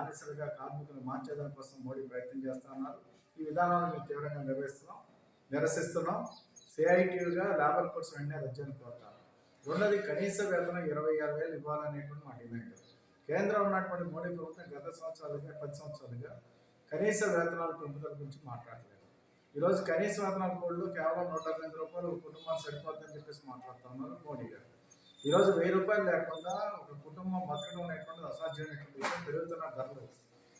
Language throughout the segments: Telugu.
బానిసలుగా కార్మికులను మార్చేదాని కోసం మోడీ ప్రయత్నం చేస్తా ఉన్నారు ఈ విధానాలను మేము తీవ్రంగా నిర్వహిస్తున్నాం నిరసిస్తున్నాం. సిఐటియుగా లేబర్ కోర్సు వెంటనే రద్దని కోరుతారు. రెండోది కనీస వేతనం ఇరవై ఆరు వేలు ఇవ్వాలనేటువంటి మా డిమాండ్. కేంద్రం ఉన్నటువంటి మోడీ ప్రభుత్వం గత సంవత్సరాలుగా పది సంవత్సరాలుగా కనీస వేతనాల పెంపుదల గురించి మాట్లాడలేదు. ఈరోజు కనీస వేతనాల కోళ్ళు కేవలం నూట రూపాయలు కుటుంబాలు సరిపోద్దని చెప్పేసి మాట్లాడుతున్నారు మోడీ గారు. ఈరోజు వెయ్యి రూపాయలు లేకుండా ఒక కుటుంబం బతకడం అనేటువంటిది అసాధ్యమైనటువంటి విషయం. పెరుగుతున్న ధరలు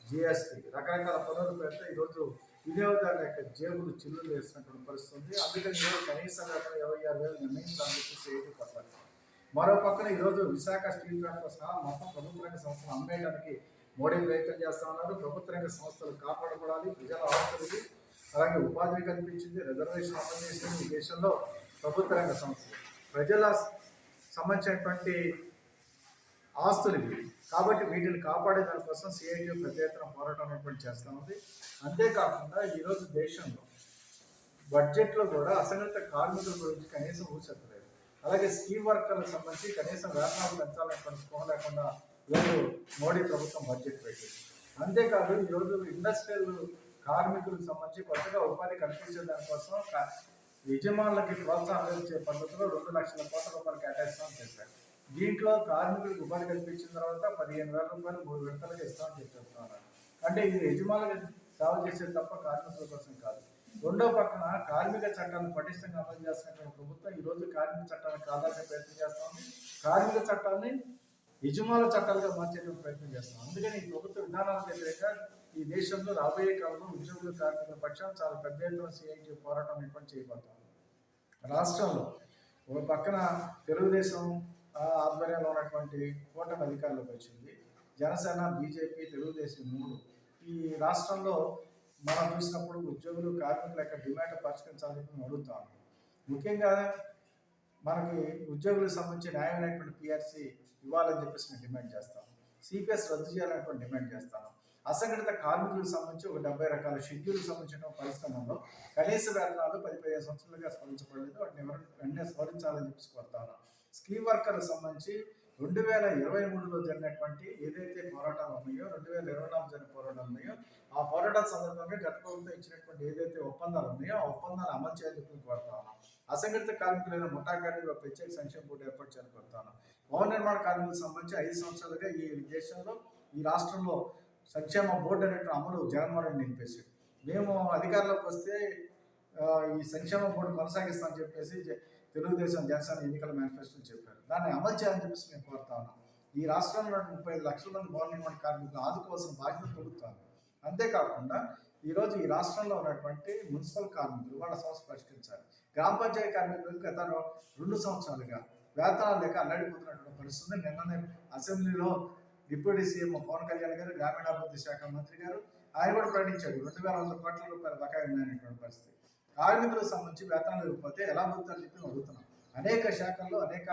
జిఎస్టీ రకరకాల పనులు పెడితే ఈరోజు వినియోగదారుల యొక్క జేబులు చిల్లులు వేసినటువంటి పరిస్థితి ఉంది అందుకని ఈరోజు కనీస వేతనం ఇరవై ఆరు వేలు నిర్ణయించాలని చెప్పేసి ఏది పట్టాలి మరో పక్కన ఈరోజు విశాఖ స్టీల్ ప్లాంట్తో సహా మొత్తం ప్రభుత్వ రంగ సంస్థలు అమ్మేయడానికి మోడీ ప్రయత్నం చేస్తా ఉన్నారు. ప్రభుత్వ రంగ సంస్థలు కాపాడబడాలి ప్రజల ఆస్తులకి అలాగే ఉపాధి కల్పించింది రిజర్వేషన్ అమలు చేసింది ఈ దేశంలో ప్రభుత్వ రంగ సంస్థలు. ప్రజల సంబంధించినటువంటి ఆస్తులు ఇవి. కాబట్టి వీటిని కాపాడే దానికోసం సిఐటి పెద్ద ఎత్తున పోరాటం అనేటువంటి చేస్తూ ఉంది. అంతేకాకుండా ఈరోజు దేశంలో బడ్జెట్లో కూడా అసంఘటిత కార్మికుల గురించి కనీసం ఊసెత్తలేదు అలాగే స్కీమ్ వర్కర్లకు సంబంధించి కనీసం వేతనాలు పెంచాలనేటువంటి స్కోహ లేకుండా ఈరోజు మోడీ ప్రభుత్వం బడ్జెట్ పెట్టింది. అంతేకాదు ఈరోజు ఇండస్ట్రియల్ కార్మికులకు సంబంధించి కొత్తగా ఉపాధి కల్పించే దానికోసం యజమానులకి ప్రోత్సాహం ఇచ్చే పద్ధతిలో రెండు లక్షల కోట్ల రూపాయలు కేటాయిస్తామని చెప్పారు. దీంట్లో కార్మికులకు ఉపాధి కల్పించిన తర్వాత పదిహేను వేల రూపాయలు మూడు విడతలకు ఇస్తామని చెప్పి అంటే ఇది యజమానులకు సేవ చేసేది తప్ప కార్మికుల కోసం కాదు. రెండో పక్కన కార్మిక చట్టాలను పటిష్టంగా అమలు చేస్తున్నటువంటి ప్రభుత్వం ఈ రోజు కార్మిక చట్టాలను కాదాల్సిన ప్రయత్నం చేస్తామని కార్మిక చట్టాన్ని యజమానుల చట్టాలుగా మార్చేటువంటి ప్రయత్నం చేస్తాం అందుకని ఈ ప్రభుత్వ విధానాలకు వ్యతిరేకంగా ఈ దేశంలో రాబోయే కాలంలో ఉద్యోగుల కార్మికుల పక్షాన చాలా పెద్ద ఎత్తున సిఐటి పోరాటం అనేటువంటి చేయబడతాం రాష్ట్రంలో ఒక పక్కన తెలుగుదేశం ఆధ్వర్యంలో ఉన్నటువంటి కూటమి అధికారంలోకి వచ్చింది. జనసేన బీజేపీ తెలుగుదేశం మూడు. ఈ రాష్ట్రంలో మనం చూసినప్పుడు ఉద్యోగులు కార్మికుల యొక్క డిమాండ్ పరిష్కరించాలని మేము అడుగుతాం. ముఖ్యంగా మనకి ఉద్యోగులకు సంబంధించి న్యాయమైనటువంటి పిఆర్సీ ఇవ్వాలని చెప్పేసి మేము డిమాండ్ చేస్తాం. సిపిఎస్ రద్దు చేయాలనేటువంటి డిమాండ్ చేస్తాను అసంఘటిత కార్మికులకు సంబంధించి ఒక డెబ్బై రకాల షెడ్యూల్కి సంబంధించిన పరిశ్రమలో కనీస వేతనాలు పది పదిహేను సంవత్సరాలుగా స్మరించబడలేదు. వాటిని ఎవరు వెంటనే స్మరించాలని చెప్పి కోరుతాను. స్కీమ్ వర్కర్లకు సంబంధించి రెండు వేల ఇరవై మూడులో జరిగినటువంటి ఏదైతే పోరాటాలు ఉన్నాయో రెండు వేల ఇరవై నాలుగు జరిగిన పోరాటాలు ఉన్నాయో ఆ పోరాటాల సందర్భంగా గత ప్రభుత్వం ఇచ్చినటువంటి ఏదైతే ఒప్పందాలు ఉన్నాయో ఆ ఒప్పందాలు అమలు చేయాలని కోరుతాను. అసంఘటిత కార్మికులైన ముఠా కార్మికుల ప్రత్యేక సంక్షేమ బోర్డు ఏర్పాటు చేయాలని కోరుతాను. భవన నిర్మాణ కార్మికులకు సంబంధించి ఐదు సంవత్సరాలుగా ఈ దేశంలో ఈ రాష్ట్రంలో సంక్షేమ బోర్డు అనేటువంటి అమలు జగన్మోహన్ రెడ్డి నిలిపేసి మేము అధికారంలోకి వస్తే ఈ సంక్షేమ బోర్డు కొనసాగిస్తామని చెప్పేసి తెలుగుదేశం జనసేన ఎన్నికల మేనిఫెస్టోని చెప్పారు. దాన్ని అమలు చేయాలని చెప్పేసి మేము కోరుతా ఉన్నాం. ఈ రాష్ట్రంలో ముప్పై ఐదు లక్షల మంది భవన నిర్మాణ కార్మికులు ఆదుకోవాల్సిన బాధ్యత ప్రభుత్వం అంతేకాకుండా ఈరోజు ఈ రాష్ట్రంలో ఉన్నటువంటి మున్సిపల్ కార్మికులు వాళ్ళ సమస్య పరిష్కరించాలి. గ్రామ పంచాయతీ కార్మికులు గత రెండు సంవత్సరాలుగా వేతనాలు లేక అల్లాడిపోతున్నటువంటి పరిస్థితి నిన్ననే అసెంబ్లీలో డిప్యూటీ సీఎం పవన్ కళ్యాణ్ గారు గ్రామీణాభివృద్ధి శాఖ మంత్రి గారు ఆయన కూడా ప్రకటించాడు. రెండు వేల వంద కోట్ల రూపాయల బకాయి ఉన్నాయనేటువంటి పరిస్థితి. కార్మికులకు సంబంధించి వేతనాలు ఇవ్వకపోతే ఎలా పొందుతారని చెప్పి అడుగుతున్నాం. అనేక శాఖల్లో అనేక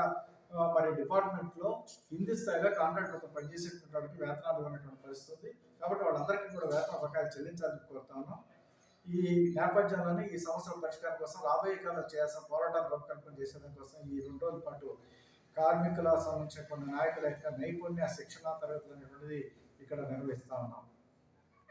మరి డిపార్ట్మెంట్లో కింది స్థాయిలో కాంట్రాక్టర్తో పనిచేసేటువంటి వాడికి వేతనాలు ఇవ్వనటువంటి పరిస్థితి. ఉంది కాబట్టి వాళ్ళందరికీ కూడా వేతన బకాయిలు చెల్లించాలని కోరుతా ఉన్నాం. ఈ నేపథ్యంలోనే ఈ సమస్యల పరిష్కారం కోసం రాబోయే కాలంలో చేయాల్సిన పోరాటాలు రూపకల్పన చేసేదాని కోసం ఈ రెండు రోజుల పాటు కార్మికుల సంబంధించిన కొన్ని నాయకుల యొక్క నైపుణ్య శిక్షణ తరగతులు అనేటువంటిది ఇక్కడ నిర్వహిస్తా ఉన్నాం.